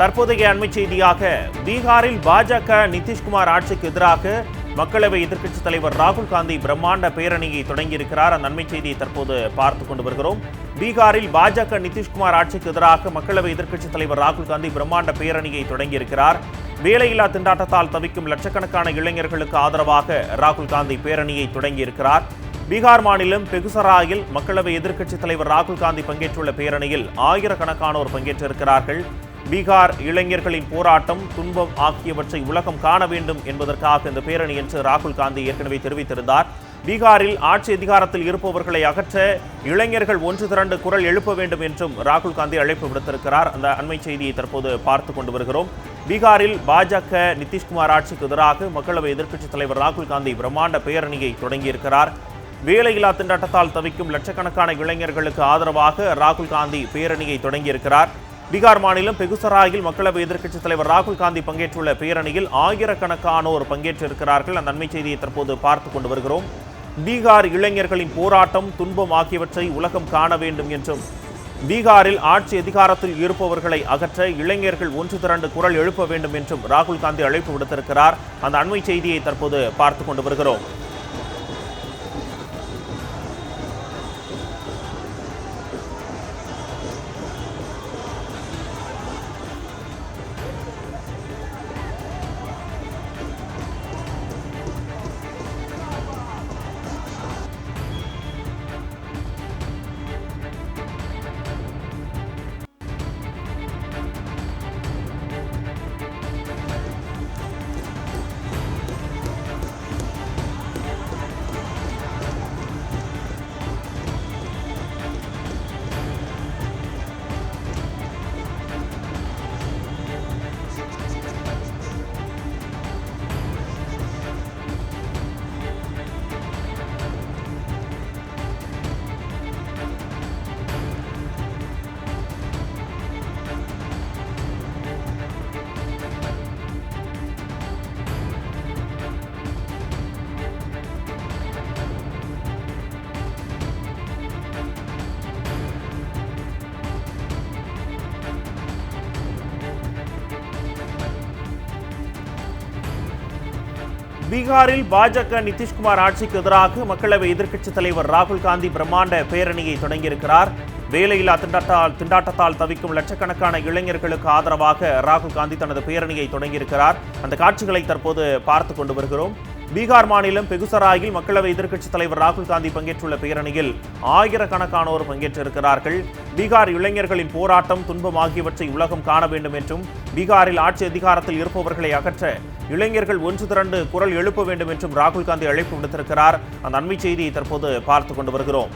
தற்போதைய அண்மை செய்தியாக பீகாரில் பாஜக நிதிஷ்குமார் ஆட்சிக்கு எதிராக மக்களவை எதிர்க்கட்சித் தலைவர் ராகுல் காந்தி பிரம்மாண்ட பேரணியை தொடங்கியிருக்கிறார். அந்த அண்மை செய்தியை தற்போது பார்த்து கொண்டு வருகிறோம். பீகாரில் பாஜக நிதிஷ்குமார் ஆட்சிக்கு எதிராக மக்களவை எதிர்க்கட்சித் தலைவர் ராகுல் காந்தி பிரம்மாண்ட பேரணியை தொடங்கியிருக்கிறார். வேலையில்லா திண்டாட்டத்தால் தவிக்கும் லட்சக்கணக்கான இளைஞர்களுக்கு ஆதரவாக ராகுல் காந்தி பேரணியை தொடங்கியிருக்கிறார். பீகார் மாநிலம் பெகுசராயில் மக்களவை எதிர்க்கட்சித் தலைவர் ராகுல் காந்தி பங்கேற்றுள்ள பேரணியில் ஆயிரக்கணக்கானோர் பங்கேற்றிருக்கிறார்கள். பீகார் இளைஞர்களின் போராட்டம் துன்பம் ஆகியவற்றை உலகம் காண வேண்டும் என்பதற்காக இந்த பேரணி என்று ராகுல் காந்தி ஏற்கனவே தெரிவித்திருந்தார். பீகாரில் ஆட்சி அதிகாரத்தில் இருப்பவர்களை அகற்ற இளைஞர்கள் ஒன்று திரண்டு குரல் எழுப்ப வேண்டும் என்றும் ராகுல் காந்தி அழைப்பு விடுத்திருக்கிறார். அந்த அண்மை செய்தியை தற்போது பார்த்து கொண்டு வருகிறோம். பீகாரில் பாஜக நிதிஷ்குமார் ஆட்சிக்கு எதிராக மக்களவை எதிர்க்கட்சித் தலைவர் ராகுல் காந்தி பிரம்மாண்ட பேரணியை தொடங்கியிருக்கிறார். வேலையில்லா திண்டாட்டத்தால் தவிக்கும் லட்சக்கணக்கான இளைஞர்களுக்கு ஆதரவாக ராகுல் காந்தி பேரணியை தொடங்கியிருக்கிறார். பீகார் மாநிலம் பெகுசராயில் மக்களவை எதிர்க்கட்சித் தலைவர் ராகுல் காந்தி பங்கேற்றுள்ள பேரணியில் ஆயிரக்கணக்கானோர் பங்கேற்றிருக்கிறார்கள். அந்த நன்மை செய்தியை தற்போது பார்த்து கொண்டு வருகிறோம். பீகார் இளைஞர்களின் போராட்டம் துன்பம் ஆகியவற்றை உலகம் காண வேண்டும் என்றும் பீகாரில் ஆட்சி அதிகாரத்தில் இருப்பவர்களை அகற்ற இளைஞர்கள் ஒன்று திரண்டு குரல் எழுப்ப வேண்டும் என்றும் ராகுல் காந்தி அழைப்பு விடுத்திருக்கிறார். அந்த அண்மை செய்தியை தற்போது பார்த்து கொண்டு வருகிறோம். பீகாரில் பாஜக நிதிஷ்குமார் ஆட்சிக்கு எதிராக மக்களவை எதிர்க்கட்சித் தலைவர் ராகுல் காந்தி பிரம்மாண்ட பேரணியை தொடங்கியிருக்கிறார். வேலையில்லா திண்டாட்டால் திண்டாட்டத்தால் தவிக்கும் லட்சக்கணக்கான இளைஞர்களுக்கு ஆதரவாக ராகுல் காந்தி தனது பேரணியை தொடங்கியிருக்கிறார். அந்த காட்சிகளை தற்போது பார்த்து கொண்டு வருகிறோம். பீகார் மாநிலம் பெகுசராயில் மக்களவை எதிர்க்கட்சித் தலைவர் ராகுல் காந்தி பங்கேற்றுள்ள பேரணியில் ஆயிரக்கணக்கானோர் பங்கேற்றிருக்கிறார்கள். பீகார் இளைஞர்களின் போராட்டம் துன்பம் ஆகியவற்றை உலகம் காண வேண்டும் என்றும் பீகாரில் ஆட்சி அதிகாரத்தில் இருப்பவர்களை அகற்ற இளைஞர்கள் ஒன்று திரண்டு குரல் எழுப்ப வேண்டும் என்றும் ராகுல் காந்தி அழைப்பு விடுத்திருக்கிறார். அந்த அண்மை செய்தியை தற்போது பார்த்து கொண்டு வருகிறோம்.